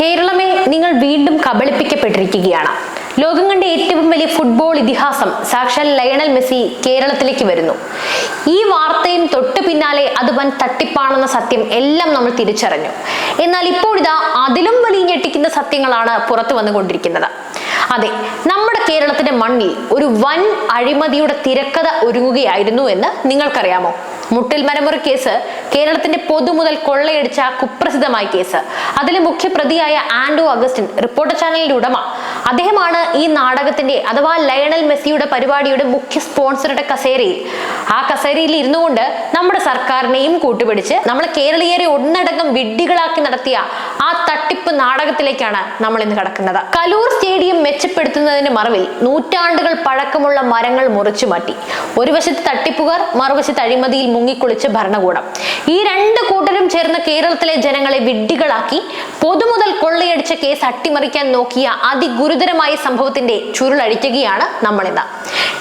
കേരളമേ നിങ്ങൾ വീണ്ടും കബളിപ്പിക്കപ്പെട്ടിരിക്കുകയാണ്. ലോകം കണ്ട ഏറ്റവും വലിയ ഫുട്ബോൾ ഇതിഹാസം സാക്ഷാൽ ലയണൽ മെസ്സി കേരളത്തിലേക്ക് വരുന്നു. ഈ വാർത്തയും തൊട്ടു പിന്നാലെ അത് വൻ തട്ടിപ്പാണെന്ന സത്യം എല്ലാം നമ്മൾ തിരിച്ചറിഞ്ഞു. എന്നാൽ ഇപ്പോൾ ഇതാ അതിലും വലിയ ഞെട്ടിക്കുന്ന സത്യങ്ങളാണ് പുറത്തു വന്നുകൊണ്ടിരിക്കുന്നത്. അതെ നമ്മുടെ കേരളത്തിന്റെ മണ്ണിൽ ഒരു വൻ അഴിമതിയുടെ തിരക്കഥ ഒരുങ്ങുകയായിരുന്നു എന്ന് നിങ്ങൾക്കറിയാമോ? മുട്ടിൽ മരമുറി കേസ് കേരളത്തിന്റെ പൊതുമുതൽ കൊള്ളയടിച്ച കുപ്രസിദ്ധമായ കേസ്. അതിലെ മുഖ്യപ്രതിയായ ആൻഡോ അഗസ്റ്റിൻ റിപ്പോർട്ടർ ചാനലിന്റെ ഉടമ. അദ്ദേഹമാണ് ഈ നാടകത്തിന്റെ അഥവാ ലയണൽ മെസ്സിയുടെ പരിപാടിയുടെ മുഖ്യ സ്പോൺസറുടെ കസേരയിൽ. ആ കസേരയിൽ ഇരുന്നു കൊണ്ട് നമ്മുടെ സർക്കാരിനെയും കൂട്ടുപിടിച്ച് നമ്മളെ കേരളീയരെ ഒന്നടങ്കം വിഡ്ഢികളാക്കി നടത്തിയ ആ തട്ടിപ്പ് നാടകത്തിലേക്കാണ് നമ്മൾ ഇന്ന് കടക്കുന്നത്. കലൂർ സ്റ്റേഡിയം മെച്ചപ്പെടുത്തുന്നതിന് മറവിൽ നൂറ്റാണ്ടുകൾ പഴക്കമുള്ള മരങ്ങൾ മുറിച്ചു മാറ്റി. ഒരു വശത്ത് തട്ടിപ്പുകാർ മറുവശത്ത് അഴിമതിയിൽ മുങ്ങിക്കുളിച്ച് ഭരണകൂടം. ഈ രണ്ട് കൂട്ടരും ചേർന്ന് കേരളത്തിലെ ജനങ്ങളെ വിഡ്ഢികളാക്കി പൊതുമുതൽ കൊള്ളയടിച്ച കേസ് അട്ടിമറിക്കാൻ നോക്കിയ അതിഗുരുതരമായ സംഭവത്തിന്റെ ചുരുളഴിക്കുകയാണ് നമ്മളിന്ന്.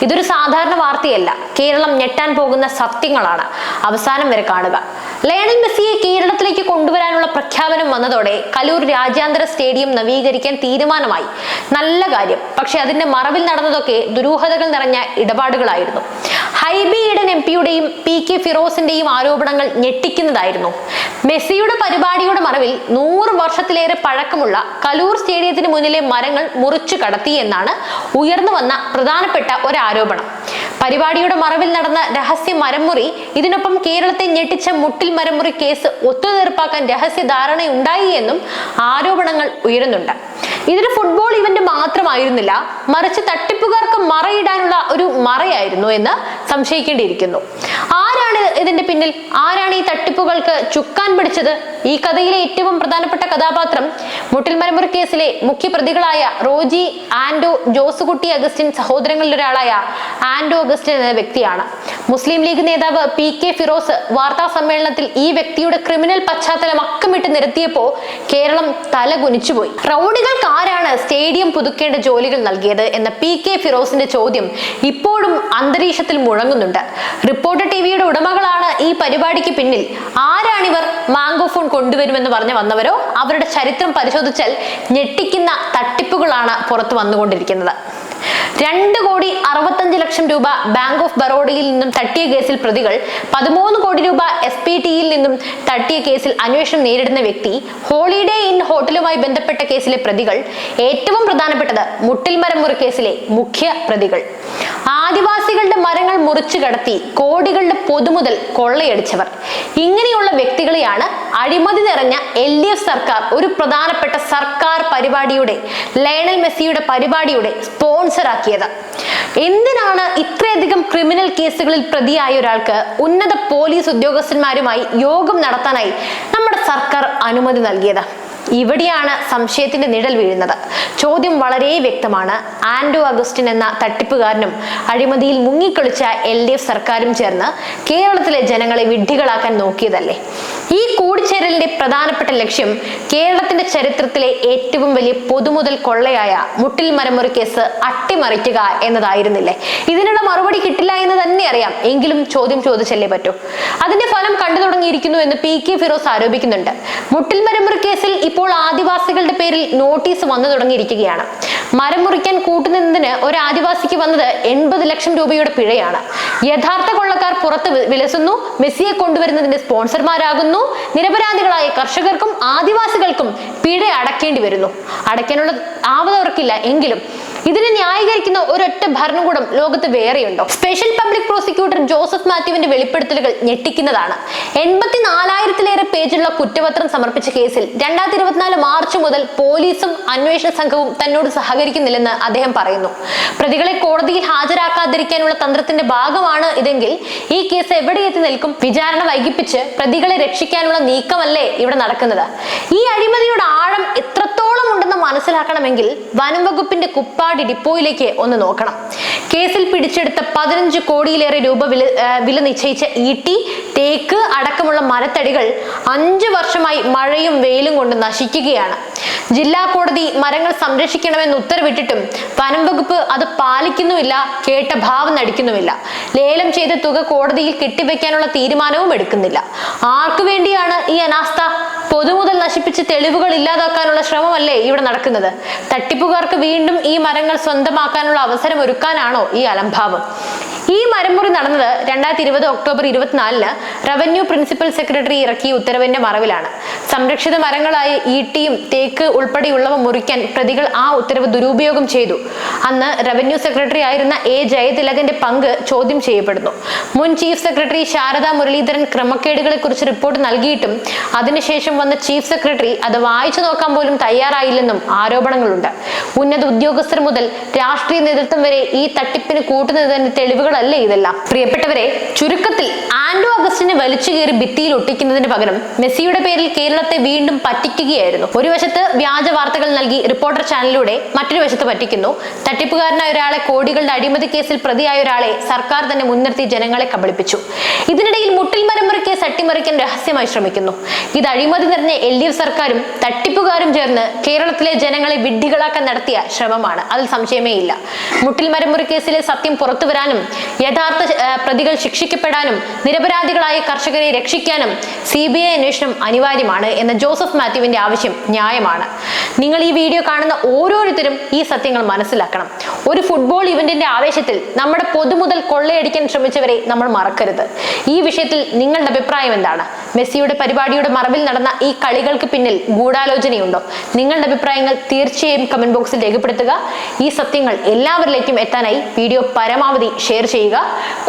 ഇതൊരു സാധാരണ വാർത്തയല്ല. കേരളം ഞെട്ടാൻ പോകുന്ന സത്യങ്ങളാണ് അവസാനം വരെ കാണുക. ലയണൽ മെസ്സിയെ കേരളത്തിലേക്ക് കൊണ്ടുവരാനുള്ള പ്രഖ്യാപനം വന്നതോടെ കലൂർ രാജ്യാന്തര സ്റ്റേഡിയം നവീകരിക്കാൻ തീരുമാനമായി. നല്ല കാര്യം. പക്ഷെ അതിന്റെ മറവിൽ നടന്നതൊക്കെ ദുരൂഹതകൾ നിറഞ്ഞ ഇടപാടുകളായിരുന്നു. ഹൈബി ഈഡൻ എം പിയുടെയും പി കെ ഫിറോസിന്റെയും ആരോപണങ്ങൾ ഞെട്ടിക്കുന്നതായിരുന്നു. മെസ്സിയുടെ പരിപാടിയുടെ മറവിൽ നൂറ് വർഷത്തിലേറെ പഴക്കമുള്ള കലൂർ സ്റ്റേഡിയത്തിന് മുന്നിലെ മരങ്ങൾ മുറിച്ചു കടത്തി എന്നാണ് ഉയർന്നു വന്ന പ്രധാനപ്പെട്ട ഒരു ആരോപണം പരിപാടിയുടെ മറവിൽ നടന്ന രഹസ്യ മരമുറി ഇതിനൊപ്പം കേരളത്തെ ഞെട്ടിച്ച മുട്ടിൽ മരമുറി കേസ് ഒത്തുതീർപ്പാക്കാൻ രഹസ്യ ധാരണയുണ്ടായി എന്നും ആരോപണങ്ങൾ ഉയരുന്നുണ്ട്. ഇതൊരു ഫുട്ബോൾ ഇവന്റ് മാത്രമായിരുന്നില്ല മറിച്ച് തട്ടിപ്പുകാർക്ക് മറയിടാനുള്ള ഒരു മറയായിരുന്നു എന്ന് സംശയിക്കേണ്ടിയിരിക്കുന്നു. ആരാണ് ഇതിന്റെ പിന്നിൽ ആരാണ് ഈ തട്ടിപ്പുകൾക്ക് ചുക്കാൻ പിടിച്ചത്? ഈ കഥയിലെ ഏറ്റവും പ്രധാനപ്പെട്ട കഥാപാത്രം മുട്ടിൽ മരമുറി കേസിലെ മുഖ്യപ്രതികളായ റോജി ആൻഡോ ജോസുകുട്ടി അഗസ്റ്റിൻ സഹോദരങ്ങളിൽ ഒരാളായ ആൻഡോ അഗസ്റ്റിൻ എന്ന വ്യക്തിയാണ്. മുസ്ലിം ലീഗ് നേതാവ് പി കെ ഫിറോസ് വാർത്താ സമ്മേളനത്തിൽ ഈ വ്യക്തിയുടെ ക്രിമിനൽ പശ്ചാത്തലം അക്കമിട്ട് നിരത്തിയപ്പോ കേരളം തല കുനിച്ചുപോയി റൗഡികൾക്ക് ആരാണ് സ്റ്റേഡിയം പുതുക്കേണ്ട ജോലികൾ നൽകിയത് എന്ന പി കെ ഫിറോസിന്റെ ചോദ്യം ഇപ്പോഴും അന്തരീക്ഷത്തിൽ മുഴങ്ങുന്നുണ്ട്. റിപ്പോർട്ടർ ടിവിയുടെ ഉടമകളാണ് ഈ പരിപാടിക്ക് പിന്നിൽ. ആരാണിവർ മാംഗോ ഫോൺ കൊണ്ടുവരുമെന്ന് പറഞ്ഞു വന്നവരോ? അവരുടെ ചരിത്രം പരിശോധിച്ചാൽ ഞെട്ടിക്കുന്ന തട്ടിപ്പുകളാണ് പുറത്തു വന്നുകൊണ്ടിരിക്കുന്നത്. രണ്ട് കോടി അറുപത്തഞ്ച് ലക്ഷം രൂപ ബാങ്ക് ഓഫ് ബറോഡയിൽ നിന്നും തട്ടിയ കേസിൽ പ്രതികൾ പതിമൂന്ന് കോടി രൂപ എസ് പി ടിയിൽ നിന്നും തട്ടിയ കേസിൽ അന്വേഷണം നേരിടുന്ന വ്യക്തി ഹോളിഡേ ഇൻ ഹോട്ടലുമായി ബന്ധപ്പെട്ട കേസിലെ പ്രതികൾ ഏറ്റവും പ്രധാനപ്പെട്ടത് മുട്ടിൽ മരം മുറി കേസിലെ മുഖ്യ പ്രതികൾ. ആദിവാസികളുടെ മരങ്ങൾ മുറിച്ചു കടത്തി കോടികളുടെ പൊതുമുതൽ കൊള്ളയടിച്ചവർ. ഇങ്ങനെയുള്ള വ്യക്തികളെയാണ് അഴിമതി നിറഞ്ഞ എൽ ഡി എഫ് സർക്കാർ ഒരു പ്രധാനപ്പെട്ട സർക്കാർ പരിപാടിയുടെ ലയണൽ മെസ്സിയുടെ പരിപാടിയുടെ സ്പോൺസറാക്കിയത് എന്തിനാണ് ഇത്രയധികം ക്രിമിനൽ കേസുകളിൽ പ്രതിയായ ഒരാൾക്ക് ഉന്നത പോലീസ് ഉദ്യോഗസ്ഥന്മാരുമായി യോഗം നടത്താനായി നമ്മുടെ സർക്കാർ അനുമതി നൽകിയത്? ഇവിടെയാണ് സംശയത്തിന്റെ നിഴൽ വീഴുന്നത്. ചോദ്യം വളരെ വ്യക്തമാണ്. ആൻഡോ അഗസ്റ്റിൻ എന്ന തട്ടിപ്പുകാരനും അഴിമതിയിൽ മുങ്ങിക്കളിച്ച എൽ ഡി എഫ് സർക്കാരും ചേർന്ന് കേരളത്തിലെ ജനങ്ങളെ വിഡ്ഢികളാക്കാൻ നോക്കിയതല്ലേ? ഈ കൂടിച്ചേരലിന്റെ പ്രധാനപ്പെട്ട ലക്ഷ്യം കേരളത്തിന്റെ ചരിത്രത്തിലെ ഏറ്റവും വലിയ പൊതുമുതൽ കൊള്ളയായ മുട്ടിൽ മരമുറി കേസ് അട്ടിമറിക്കുക എന്നതായിരുന്നില്ലേ? ഇതിനുള്ള മറുപടി കിട്ടില്ല എന്ന് തന്നെ അറിയാം. എങ്കിലും ചോദ്യം ചോദിച്ചല്ലേ പറ്റൂ. അതിന്റെ ഫലം കണ്ടു തുടങ്ങിയിരിക്കുന്നു എന്ന് പി കെ ഫിറോസ് ആരോപിക്കുന്നുണ്ട്. മുട്ടിൽ മരമുറി കേസിൽ ഇപ്പോൾ ആദിവാസികളുടെ പേരിൽ നോട്ടീസ് വന്നു തുടങ്ങിയിരിക്കുകയാണ്. മരം മുറിക്കാൻ കൂട്ടുനിന്നതിന് ഒരു ആദിവാസിക്ക് വന്നത് എൺപത് ലക്ഷം രൂപയുടെ പിഴയാണ്. യഥാർത്ഥ കൊള്ളക്കാർ പുറത്ത് വിലസുന്നു. മെസ്സിയെ കൊണ്ടുവരുന്നതിന്റെ സ്പോൺസർമാരാകുന്നു. നിരപരാധികളായ കർഷകർക്കും ആദിവാസികൾക്കും പിഴ അടക്കേണ്ടി വരുന്നു. അടയ്ക്കാനുള്ള ആവതവർക്കില്ല എങ്കിലും ഇതിനെ ന്യായീകരിക്കുന്ന ഒരൊറ്റ ഭരണകൂടം ലോകത്ത് വേറെയുണ്ടോ? സ്പെഷ്യൽ പബ്ലിക് പ്രോസിക്യൂട്ടർ ജോസഫ് മാത്യുവിന്റെ വെളിപ്പെടുത്തലുകൾ ഞെട്ടിക്കുന്നതാണ്. എൺപത്തിനാലായിരത്തിലേറെ പേജുള്ള കുറ്റപത്രം സമർപ്പിച്ച കേസിൽ രണ്ടായിരത്തി ഇരുപത്തിനാല് മാർച്ച് മുതൽ പോലീസും അന്വേഷണ സംഘവും തന്നോട് സഹകരിക്കുന്നില്ലെന്ന് അദ്ദേഹം പറയുന്നു. പ്രതികളെ കോടതിയിൽ ഹാജരാക്കാതിരിക്കാനുള്ള തന്ത്രത്തിന്റെ ഭാഗമാണ് ഇതെങ്കിൽ ഈ കേസ് എവിടെ എത്തി നിൽക്കും? വിചാരണ വൈകിപ്പിച്ച് പ്രതികളെ രക്ഷിക്കാനുള്ള നീക്കമല്ലേ ഇവിടെ നടക്കുന്നത്? ഈ അഴിമതിയുടെ ആഴം എത്രത്തോളം ഉണ്ടെന്ന് മനസ്സിലാക്കണമെങ്കിൽ വനം വകുപ്പിന്റെ കുപ്പാടി ഡിപ്പോയിലേക്ക് ഒന്ന് നോക്കണം. കേസിൽ പിടിച്ചെടുത്ത പതിനഞ്ച് കോടിയിലേറെ രൂപ വില വില നിശ്ചയിച്ച ഈട്ടി തേക്ക് അടക്കമുള്ള മരത്തടികൾ അഞ്ചു വർഷമായി മഴയും വെയിലും കൊണ്ട് നശിക്കുകയാണ്. ജില്ലാ കോടതി മരങ്ങൾ സംരക്ഷിക്കണമെന്ന് ഉത്തരവിട്ടിട്ടും വനം വകുപ്പ് അത് പാലിക്കുന്നുമില്ല കേട്ട ഭാവം നടിക്കുന്നുമില്ല. ലേലം ചെയ്ത തുക കോടതിയിൽ കെട്ടിവെക്കാനുള്ള തീരുമാനവും എടുക്കുന്നില്ല. ആർക്കു വേണ്ടിയാണ് ഈ അനാസ്ഥ? പൊതുമുതൽ നശിപ്പിച്ച് തെളിവുകൾ ഇല്ലാതാക്കാനുള്ള ശ്രമമല്ലേ ഇവിടെ നടക്കുന്നത്? തട്ടിപ്പുകാർക്ക് വീണ്ടും ഈ മരങ്ങൾ സ്വന്തമാക്കാനുള്ള അവസരം ഒരുക്കാനാണോ ഈ അലംഭാവം? ഈ മരമുറി നടന്നത് രണ്ടായിരത്തി ഇരുപത് ഒക്ടോബർ ഇരുപത്തിനാലിന് റവന്യൂ പ്രിൻസിപ്പൽ സെക്രട്ടറി ഇറക്കിയ ഉത്തരവിന്റെ മറവിലാണ്. സംരക്ഷിത മരങ്ങളായ ഈട്ടിയും തേക്ക് ഉൾപ്പെടെയുള്ളവ മുറിക്കാൻ പ്രതികൾ ആ ഉത്തരവ് ദുരുപയോഗം ചെയ്തു. അന്ന് റവന്യൂ സെക്രട്ടറി ആയിരുന്ന എ ജയതിലകന്റെ പങ്ക് ചോദ്യം ചെയ്യപ്പെടുന്നു. മുൻ ചീഫ് സെക്രട്ടറി ശാരദ മുരളീധരൻ ക്രമക്കേടുകളെ കുറിച്ച് റിപ്പോർട്ട് നൽകിയിട്ടും അതിനുശേഷം വന്ന ചീഫ് സെക്രട്ടറി അത് വായിച്ചു നോക്കാൻ പോലും തയ്യാറായില്ലെന്നും ആരോപണങ്ങളുണ്ട്. ഉന്നത ഉദ്യോഗസ്ഥർ മുതൽ രാഷ്ട്രീയ നേതൃത്വം വരെ ഈ തട്ടിപ്പിന് കൂട്ടുന്നതിന്റെ തെളിവുകളല്ലേ ഇതെല്ലാം. പ്രിയപ്പെട്ടവരെ ചുരുക്കത്തിൽ ആൻഡോ അഗസ്റ്റിനെ വലിച്ചു കയറി ഭിത്തിയിൽ ഒട്ടിക്കുന്നതിന് പകരം മെസ്സിയുടെ പേരിൽ കേരളത്തെ വീണ്ടും പറ്റിക്കുകയായിരുന്നു. ഒരു വശത്ത് വ്യാജ വാർത്തകൾ നൽകി റിപ്പോർട്ടർ ചാനലിലൂടെ മറ്റൊരു വശത്ത് പറ്റിക്കുന്നു. തട്ടിപ്പുകാരനായ ഒരാളെ കോടികളുടെ അഴിമതി കേസിൽ പ്രതിയായ ഒരാളെ സർക്കാർ തന്നെ മുൻനിർത്തി ജനങ്ങളെ കബളിപ്പിച്ചു. ഇതിനിടയിൽ മുട്ടിൽ മരമുറി കേസ് അട്ടിമറിക്കാൻ രഹസ്യമായി ശ്രമിക്കുന്നു. ഇത് അഴിമതി നിറഞ്ഞ എൽ ഡി എഫ് സർക്കാരും തട്ടിപ്പുകാരും ചേർന്ന് കേരളത്തിലെ ജനങ്ങളെ വിഡ്ഢികളാക്കാൻ നടത്തിയ ശ്രമമാണ്. അതിൽ സംശയമേ ഇല്ല. മുട്ടിൽ മരമുറി കേസിലെ സത്യം പുറത്തുവരാനും യഥാർത്ഥ പ്രതികൾ ശിക്ഷിക്കപ്പെടാനും നിരപരാധികളായ കർഷകരെ രക്ഷിക്കാനും സി ബി ഐ അന്വേഷണം അനിവാര്യമാണ് എന്ന ജോസഫ് മാത്യുവിന്റെ ആവശ്യം ന്യായമാണ്. നിങ്ങൾ ഈ വീഡിയോ കാണുന്ന ഓരോരുത്തരും ഈ സത്യങ്ങൾ മനസ്സിലാക്കണം. ഒരു ഫുട്ബോൾ ഇവന്റിന്റെ ആവേശത്തിൽ നമ്മുടെ പൊതുമുതൽ കൊള്ളയടിക്കാൻ ശ്രമിച്ചവരെ നമ്മൾ മറക്കരുത്. ഈ വിഷയത്തിൽ നിങ്ങളുടെ അഭിപ്രായം എന്താണ്? മെസ്സിയുടെ പരിപാടിയുടെ മറവിൽ നടന്ന ഈ കളികൾക്ക് പിന്നിൽ ഗൂഢാലോചനയുണ്ടോ? നിങ്ങളുടെ അഭിപ്രായങ്ങൾ തീർച്ചയായും കമന്റ് ബോക്സിൽ രേഖപ്പെടുത്തുക. ഈ സത്യങ്ങൾ എല്ലാവരിലേക്കും എത്താനായി വീഡിയോ പരമാവധി ഷെയർ ചെയ്യുക.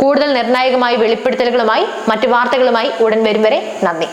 കൂടുതൽ നിർണായകമായ വെളിപ്പെടുത്തലുകളുമായി മറ്റു വാർത്തകളുമായി ഉടൻ വരും വരെ നന്ദി.